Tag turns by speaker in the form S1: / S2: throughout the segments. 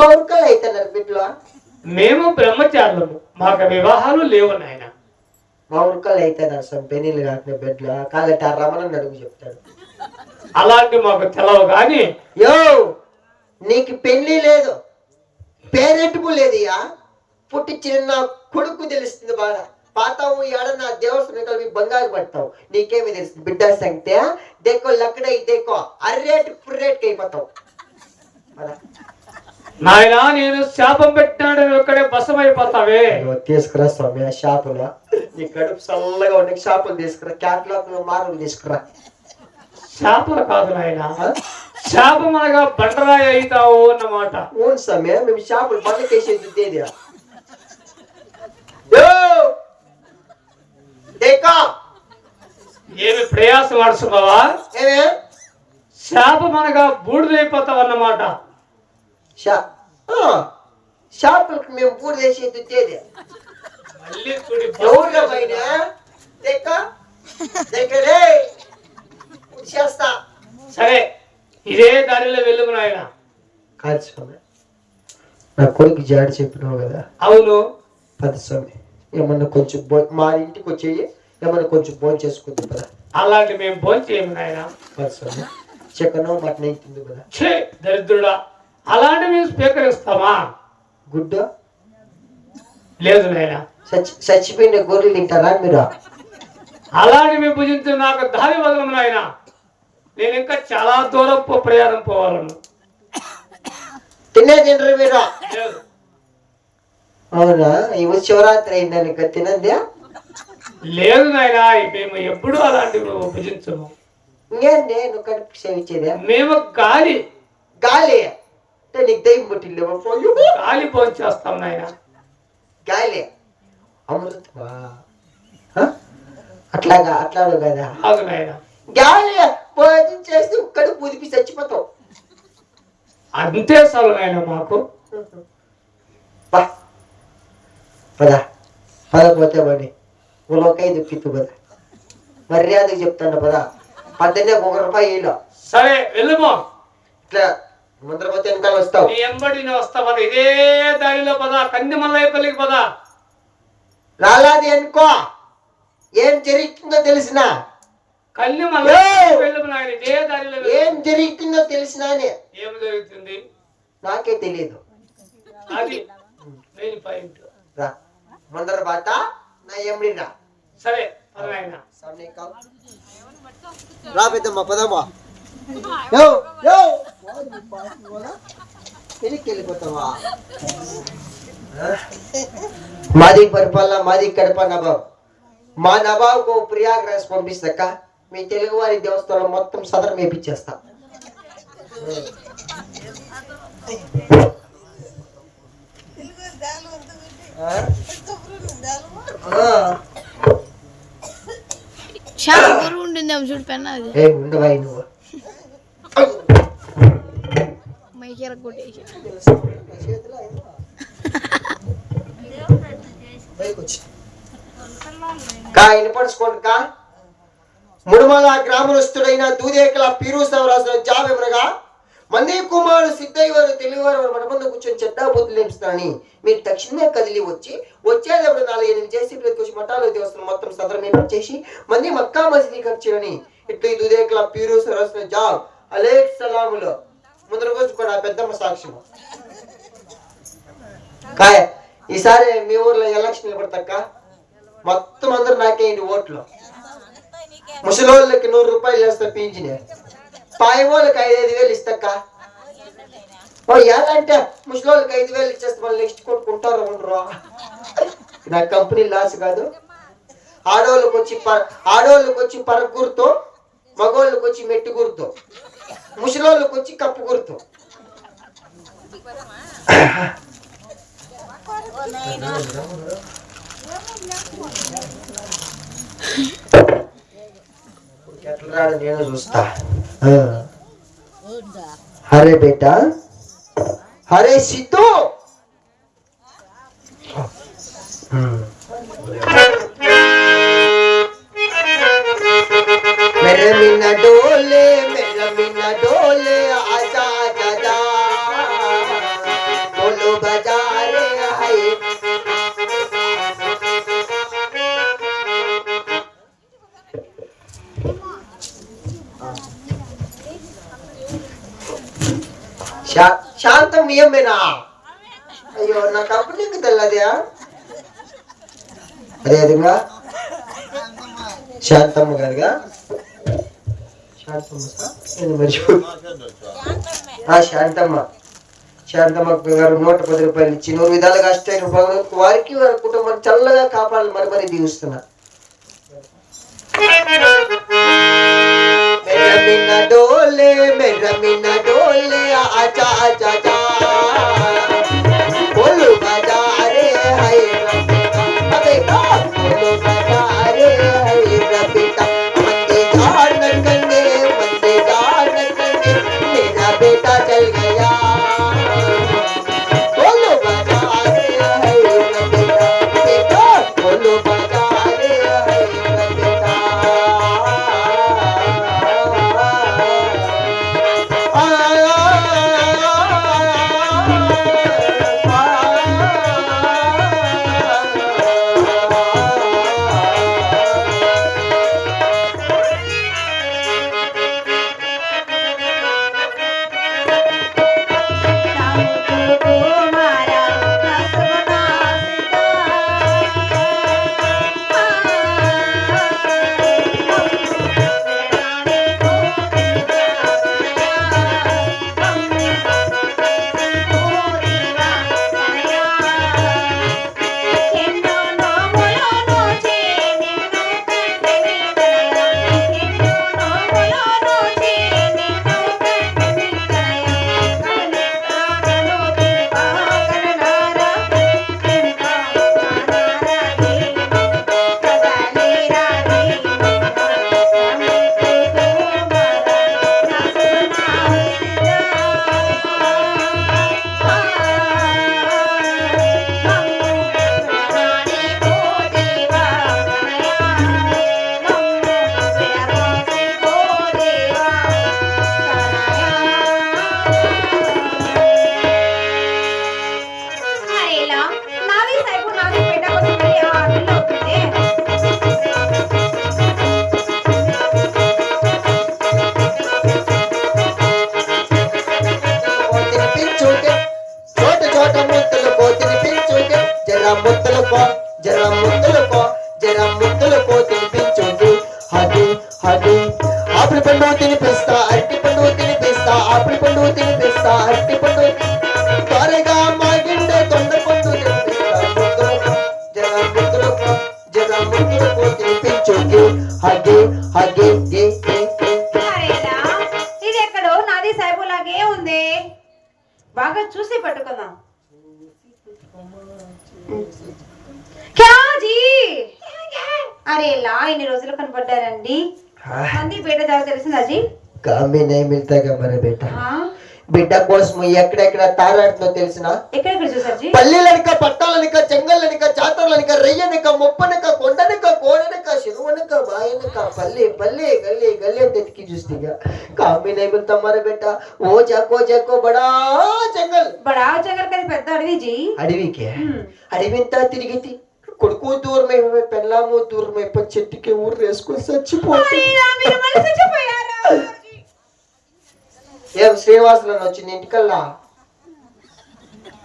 S1: పౌరుకలు అవుతున్నారు బిడ్డలో.
S2: మేము బ్రహ్మచారులము. మాకు వివాహాలు లేవు నాయన.
S1: పౌరుకలు అవుతున్నారు సార్ పెళ్ళిళ్ళు కాకుండా బిడ్డలో. కాలట రమణ అడుగు చెప్తాడు.
S2: అలాంటి మాకు తెలవు కానీ
S1: యో నీకు పెళ్ళి లేదు. పేరెంటుకు లేదు యా పుట్టించిన నా కొడుకు తెలుస్తుంది బాగా. పాతావు ఏడ నా దేవస్థానం కలిపి బంగారు పడతావు. నీకేమి తెలుస్తుంది బిడ్డ సంగతే దేకో లక్కడై దేకో అర్రేట్ పుర్రేట్కి అయిపోతావు.
S2: నాయన నేను శాపం పెట్టినాడు నువ్వు ఇక్కడే బసమైపోతావే
S1: తీసుకురా స్వామి ఆ షాపులో నీ కడుపు చల్లగా ఉండే షాపులు తీసుకురా క్యాట్లాక్ మారులు తీసుకురా.
S2: శాపలు కాదు నాయన. శాపం అనగా బండరాయి అవుతావు అన్నమాట.
S1: అవును స్వామి మేము షాపులు బండకేసేది తేదీ దేకా
S2: ఏమి ప్రయాసం ఆడుతున్నావా శాపం అనగా బూడిదైపోతావు అన్నమాట.
S1: షాపులకు మేము పూర్తి చేసేది
S2: చూడి
S1: ఎవరిలో పైన దేక దేకలే చేస్తా.
S2: సరే ఇదే దారిలో వెళ్ళుము నాయన
S1: కాదు స్వామి నా కొడుకు జాడి చెప్పినావు కదా.
S2: అవును.
S1: పద స్వామి ఏమన్నా కొంచెం భో మా ఇంటికి వచ్చేయి ఏమన్నా కొంచెం భోజనం చేసుకుంది పద.
S2: అలాంటి మేము భోంచేయము నాయన.
S1: పద స్వామి చికెన్ మటన్ అవుతుంది కదా.
S2: దరిద్రుడా. అలాంటి మేము స్వీకరిస్తామా?
S1: గుడ్డ?
S2: లేదు నాయన.
S1: చచ్చి చచ్చిపోయిన గొర్రెలు తింటారా మీరు?
S2: అలాంటి మేము భుజించు నాకు దారి వదలము నాయన. నేను ఇంకా చాలా దూరం పో- ప్రయాణం పోవాలను.
S1: తినే తినరు మీరు? అవునా? ఇవి శివరాత్రి అయిందని ఇంకా తినందే
S2: లేదు నాయన మేము ఎప్పుడూ అలాంటివి భుజించము
S1: ఇంకేంది నువ్వు కడుపు సేవించేదే?
S2: మేము గాలి.
S1: గాలి? అంటే నీకు దయ్యం పుట్టిల్లేమో పోయి
S2: గాలి భోంచేస్తాం నాయన.
S1: గాలి. అమృతమా హ? అట్లాగా అట్లాడు కదా.
S2: నాయన.
S1: గాలి భోజనం చేస్తే పుదిపి చచ్చిపోతావు
S2: అంతే నాయన మాకు.
S1: పద. పద పోతే పని ఉలకైదు పిత్తు పద. మర్యాదకు చెప్తాను పద. పద్దెనే ఒక రూపాయి
S2: సరే వెళ్ళుమో
S1: ఇట్లా ముందర పోతే వెనకాల వస్తావు.
S2: నీ ఎంబడి నువ్వు వస్తావా ఇదే దారిలో పద కంది మల్లయ్యపల్లికి పద.
S1: రాలాది అనుకో. ఏం జరుగుతుందో తెలిసినా.
S2: కల్లి మల్లయ్య ఇదే దారిలో.
S1: ఏం జరుగుతుందో తెలిసినానే
S2: ఏం జరుగుతుంది?
S1: నాకే తెలియదు
S2: అది మెయిన్ పాయింట్.
S1: రా. ముందర బాట నా ఎమ్డి రా.
S2: సరే పద నాయన.
S1: రా పెద్దమ్మ పదమ్మా. వెళ్ళిపోతావా మాది పరిపాలన మాది కడప నవాబ్. మా నవాబ్కు ప్రయాగ్రాజ్ పంపిస్తాక మీ తెలుగువారి దేవస్థానం మొత్తం సదరం వేపించేస్తా. ఆ?
S3: చాలా ఉంటుందేమో చూడు పెన్న
S1: ఏ ఉండవాయి నువ్వు?
S3: మైకేర కొట్టేసి
S1: కా వినపడుచుకోండి కా? ముడుమల గ్రామస్తుడైన దూదేకల పీరుసావు రాసిన జాబెమనగా మంది కుమారుడు సిద్ధయ్యవారు తెలియవారు మన ముందు కూర్చొని చెడ్డా బుద్ధులు లేపిస్తానని మీరు తక్షణమే కదిలి వచ్చి వచ్చేటప్పుడు నాలుగు ఎనిమిది చేసి వచ్చి మఠాలు దేవస్థానం మొత్తం సదరం చేసి మంది మక్కా మసీదీ ఖర్చులని ఇట్లు ఈ దూదేకల పీరుసావు రాసిన జాబ్. అలేక్ సలాములో. ముందర రోజు కూడా పెద్దమ్మ సాక్ష్యం కాయ ఈసారి మీ ఊర్లో ఎలక్షన్ నిలబడతాక మొత్తం అందరు నాకేయండి ఓట్లు. ముసలోళ్ళకి నూరు రూపాయలు వేస్తా పింఛన్. పాయి వాళ్ళకి వేలు ఇస్తాక ఓ ఎలాంటే ముసలోళ్ళకి ఐదు వేలు ఇచ్చేస్తే వాళ్ళు నెక్స్ట్ కొట్టుకుంటారు ఉండరు. నా కంపెనీ లాస్ కాదు. ఆడవాళ్ళకి వచ్చి ప- ఆడవాళ్ళకి వచ్చి పరగ గుర్తు మగవాళ్ళకి వచ్చి మెట్టు గుర్తు ముసలోళ్ళకి వచ్చి కప్పు గుర్తు ఎట్లా రాడు నేను చూస్తా ఆ. హరే బేటా హరే సిద్ధు मेरा मीना डोले आजा आजा जा హాయ్ శా- శాంతం నియమేనా అయ్యో నాకు అప్పుడు నీకు తెల్లదా అదే విధంగా శాంతమ్మ గారుగా శాంతమ్మ సార్? నేను మర్చిపో ఆ శాంతమ్మ శాంతమ్మ గారు నూట పది రూపాయలు ఇచ్చి నూరు విధాలుగా అష్టైన వారికి వారి కుటుంబాన్ని చల్లగా కాపాడాలి మరి మరి దీవిస్తున్నా
S4: మీరా ఇన్ని రోజులు కనబడ్డారండి. మంది బేట జాగా తెలిసింది
S1: అజీ? కామీ నే మరి మన
S4: బేట
S1: బిడ్డ కోసం ఎక్కడెక్కడ తారాడుతుందో తెలిసిన? పల్లెలనిక పట్టాలనిక చెంగలనిక జాతరలనిక రెయ్యనిక మొప్పనిక కొండనిక కోడనిక శిరువనిక బాయనిక పల్లె పల్లె గల్లి గల్లే తెతికి చూస్తే కామీ నైబుల్ మరి బిడ్డ. ఓ జాకో జాకో బడా జంగల్.
S4: బడా జంగల్ కదా పెద్ద అడవి జీ
S1: అడవికే. అడవింతా తిరిగితే కొడుకు దూరమే పెళ్ళాము దూరమే చెట్టుకి ఊరు వేసుకొని
S4: చచ్చిపోయారా?
S1: ఏం శ్రీనివాసులు వచ్చింది ఇంటికల్లా?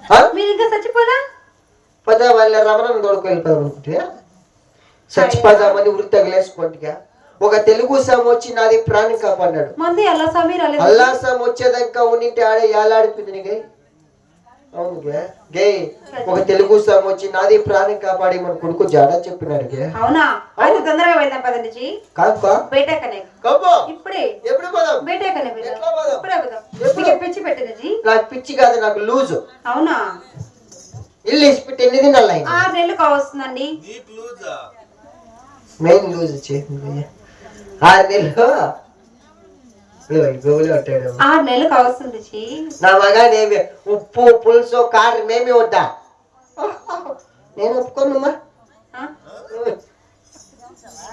S1: ఆ?
S4: మీరు ఇంకా చచ్చిపోదా
S1: పద వాళ్ళ రమణను తోడుకు వెళ్ళిపోదాం అనుకుంటే చచ్చిపోదామని ఉరి తగిలేసుకుంటుగా. ఒక తెలుగు సాము వచ్చి నాది ప్రాణం కాపాడినాడు.
S4: మంది అల్లా
S1: సాము వచ్చేదాకా ఉన్నింటి ఆడే ఏలాడిపోయింది నీకే? గే ఒక తెలుగు సాము వచ్చి నాది ప్రాణం కాపాడి మన కొడుకు జాడ చెప్పినాడు గే
S4: అవునా అయితే తొందరగా వెళ్దాం పదండి జీ.
S1: కాక
S4: బయటకనే
S1: కబ్బో
S4: ఇప్పుడే.
S1: ఎప్పుడు పోదాం?
S4: బయటకనే వెళ్దాం.
S1: ఎట్లా పోదాం?
S4: ఇప్పుడే వెళ్దాం.
S1: ఎప్పుడు?
S4: మీకు పిచ్చి
S1: నాకు పిచ్చి కాదు నాకు లూజు.
S4: అవునా?
S1: ఇల్లు ఇసిపెట్టి ఎన్ని దినాలు అయింది
S4: ఆరు నెలలు కావస్తుందండి.
S1: మెయిన్ లూజ్ చేసింది ఆరు నెలలు?
S4: ఆరు నెలలు కావస్తుంది జీ
S1: నా మగానేమి ఉప్పు పులుసు కారం ఏమి వద్దా నేను ఒప్పుకోనమ్మా?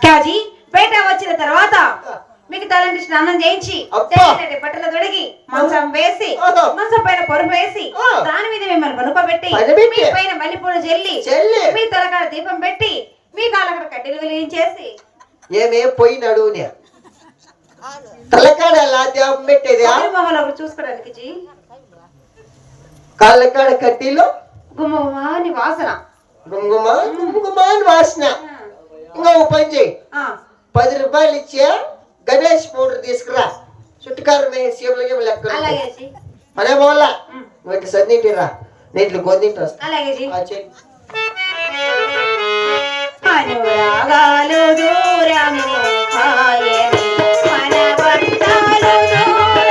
S4: క్యాజీ బయట వచ్చిన తర్వాత మీకు తలంటి స్నానం చేయించి. తెల్లటి బట్టలు తొడిగి మంచం వేసి. మంచం పైన పరుపు వేసి. దాని మీద మిమ్మల్ని పనుకోబెట్టి. మీ పైన మల్లెపూలు జల్లి
S1: చెల్లి
S4: మీ తలకాడ దీపం పెట్టి మీ కాళ్ళక్కడ కట్టెలు వెలిగించేసి
S1: ఏమే పోయి నడువునే తలకాడ ఎలా పెట్టేది?
S4: చూసుకోవడానికి జీ.
S1: కాళ్ళకాడ కట్టీలు?
S4: వాసన.
S1: ఇంకా ఒక పని చేయి. పది రూపాయలు ఇచ్చే గణేష్ పౌడర్ తీసుకురా. చుట్టుకారం సీమలకి లెక్క అనే పోలా నువ్వు సన్నింటి రా. వస్తా.